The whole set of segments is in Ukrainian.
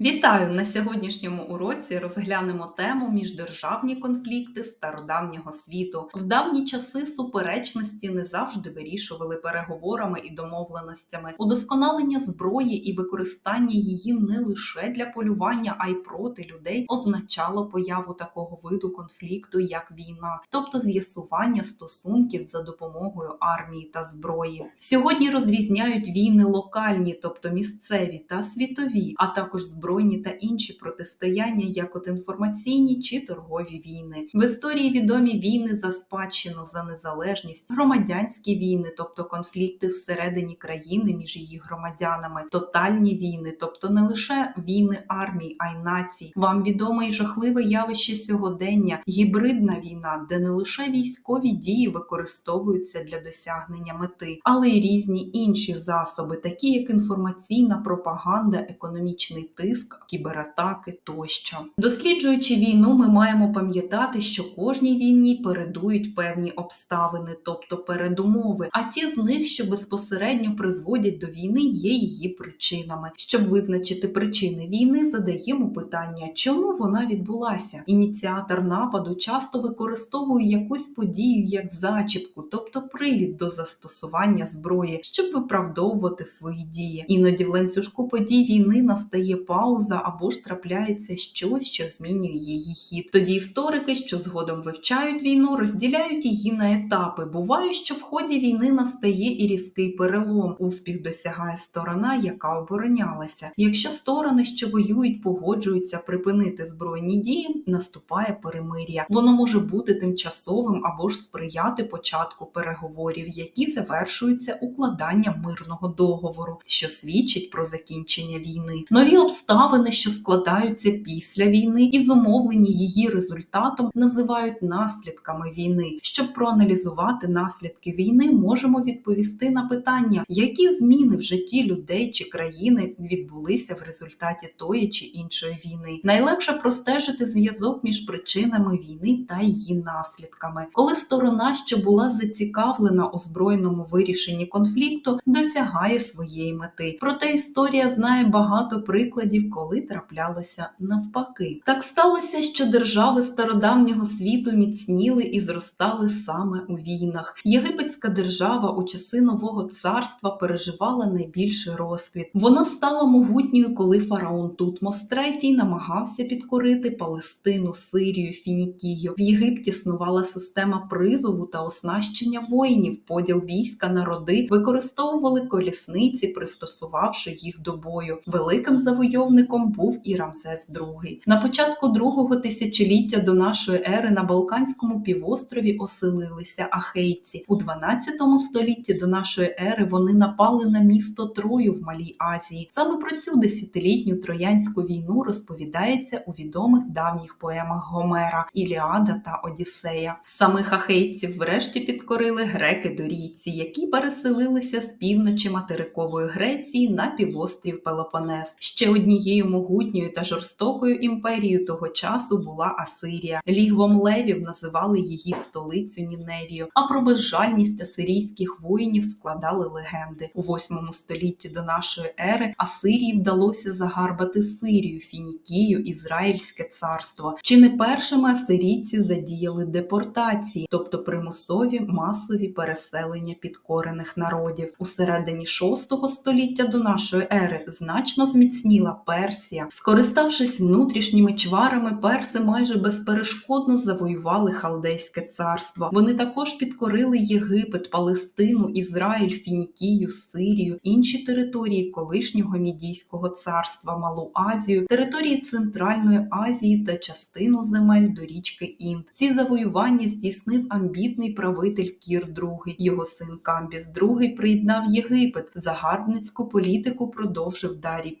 Вітаю! На сьогоднішньому уроці розглянемо тему міждержавні конфлікти стародавнього світу. В давні часи суперечності не завжди вирішували переговорами і домовленостями. Удосконалення зброї і використання її не лише для полювання, а й проти людей означало появу такого виду конфлікту, як війна, тобто з'ясування стосунків за допомогою армії та зброї. Сьогодні розрізняють війни локальні, тобто місцеві та світові, а також збройні збройні та інші протистояння, як от інформаційні чи торгові війни. В історії відомі війни за спадщину, за незалежність, громадянські війни, тобто конфлікти всередині країни між її громадянами, тотальні війни, тобто не лише війни армій, а й націй. Вам відоме і жахливе явище сьогодення, гібридна війна, де не лише військові дії використовуються для досягнення мети, але й різні інші засоби, такі як інформаційна пропаганда, економічний тиск тиск, кібератаки тощо. Досліджуючи війну, ми маємо пам'ятати, що кожній війні передують певні обставини, тобто передумови, а ті з них, що безпосередньо призводять до війни, є її причинами. Щоб визначити причини війни, задаємо питання, чому вона відбулася. Ініціатор нападу часто використовує якусь подію як зачіпку, тобто привід до застосування зброї, щоб виправдовувати свої дії. Іноді в ланцюжку подій війни настає пауза, пауза або ж трапляється щось, що змінює її хід. Тоді історики, що згодом вивчають війну, розділяють її на етапи. Буває, що в ході війни настає і різкий перелом. Успіх досягає сторона, яка оборонялася. Якщо сторони, що воюють, погоджуються припинити збройні дії, наступає перемир'я. Воно може бути тимчасовим або ж сприяти початку переговорів, які завершуються укладанням мирного договору, що свідчить про закінчення війни. Нові обставини обставини, що складаються після війни, і зумовлені її результатом, називають наслідками війни. Щоб проаналізувати наслідки війни, можемо відповісти на питання, які зміни в житті людей чи країни відбулися в результаті тої чи іншої війни. Найлегше простежити зв'язок між причинами війни та її наслідками, коли сторона, що була зацікавлена у збройному вирішенні конфлікту, досягає своєї мети. Проте історія знає багато прикладів коли траплялося навпаки. Так сталося, що держави стародавнього світу міцніли і зростали саме у війнах. Єгипетська держава у часи нового царства переживала найбільший розквіт. Вона стала могутньою, коли фараон Тутмос III намагався підкорити Палестину, Сирію, Фінікію. В Єгипті снувала система призову та оснащення воїнів. Поділ війська на роди використовували колісниці, пристосувавши їх до бою. Великим завойовником засновником був і Рамсес II. На початку другого тисячоліття до нашої ери на Балканському півострові оселилися ахейці. У 12 столітті до нашої ери вони напали на місто Трою в Малій Азії. Саме про цю десятилітню троянську війну розповідається у відомих давніх поемах Гомера Іліада та Одіссея. Самих ахейців врешті підкорили греки-дорійці, які переселилися з півночі материкової Греції на півострів Пелопонес. Ще однією Однією могутньою та жорстокою імперією того часу була Асирія. Лігвом левів називали її столицю Ніневію. А про безжальність асирійських воїнів складали легенди у 8 столітті до нашої ери. Асирії вдалося загарбати Сирію, Фінікію, Ізраїльське царство. Чи не першими асирійці задіяли депортації, тобто примусові масові переселення підкорених народів у середині 6 століття до нашої ери значно зміцніла Персія. Скориставшись внутрішніми чварами, перси майже безперешкодно завоювали Халдейське царство. Вони також підкорили Єгипет, Палестину, Ізраїль, Фінікію, Сирію, інші території колишнього мідійського царства, Малу Азію, території Центральної Азії та частину земель до річки Інд. Ці завоювання здійснив амбітний правитель Кір II. Його син Камбіс II приєднав Єгипет. Загарбницьку політику продовжив Дарій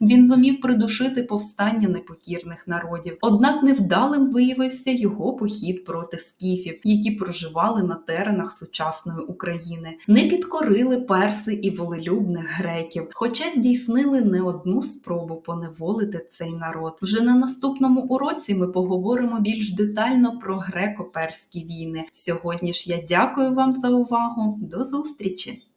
І. Він зумів придушити повстання непокірних народів. Однак невдалим виявився його похід проти скіфів, які проживали на теренах сучасної України. Не підкорили перси і волелюбних греків, хоча здійснили не одну спробу поневолити цей народ. Вже на наступному уроці ми поговоримо більш детально про греко-перські війни. Сьогодні ж я дякую вам за увагу. До зустрічі!